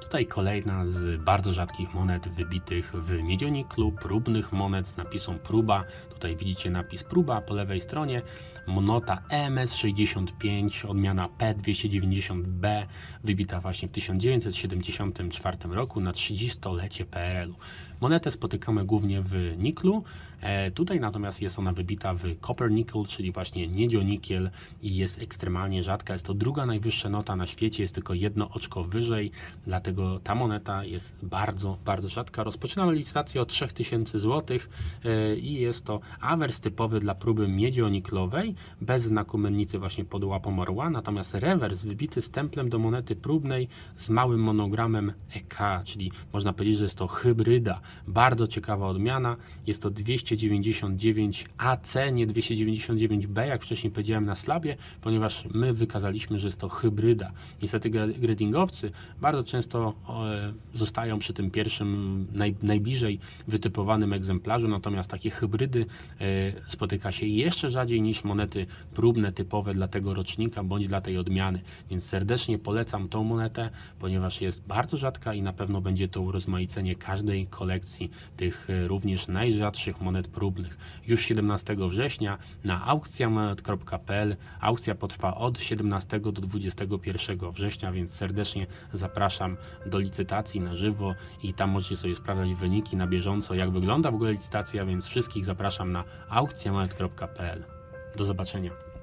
Tutaj kolejna z bardzo rzadkich monet wybitych w miedzioniklu, próbnych monet z napisem próba. Tutaj widzicie napis próba po lewej stronie. Monota E EMS65, odmiana P290B, wybita właśnie w 1974 roku na 30-lecie PRL-u. Monetę spotykamy głównie w niklu. E, tutaj natomiast jest ona wybita w copper nickel, czyli właśnie niedionikiel i jest ekstremalnie rzadka. Jest to druga najwyższa nota na świecie, jest tylko jedno oczko wyżej, dlatego ta moneta jest bardzo, bardzo rzadka. Rozpoczynamy licytację od 3000 zł i jest to awers typowy dla próby miedzioniklowej, bez znaku mennicy właśnie pod łapą orła, natomiast rewers wybity stemplem do monety próbnej z małym monogramem EK, czyli można powiedzieć, że jest to hybryda. Bardzo ciekawa odmiana. Jest to 299 AC, nie 299B, jak wcześniej powiedziałem na slabie, ponieważ my wykazaliśmy, że jest to hybryda. Niestety gra- gradingowcy bardzo często e, zostają przy tym pierwszym, naj, najbliżej wytypowanym egzemplarzu, natomiast takie hybrydy e, spotyka się jeszcze rzadziej niż monety próbne, typowe dla tego rocznika bądź dla tej odmiany. Więc serdecznie polecam tą monetę, ponieważ jest bardzo rzadka i na pewno będzie to urozmaicenie każdej kolekcji tych e, również najrzadszych monet próbnych. Już 17 września na aukcjamonet.pl aukcja potrwa od 17 do 21 września, więc serdecznie zapraszam do licytacji na żywo i tam możecie sobie sprawdzać wyniki na bieżąco, jak wygląda w ogóle licytacja, więc wszystkich zapraszam na aukcjamonet.pl. Do zobaczenia.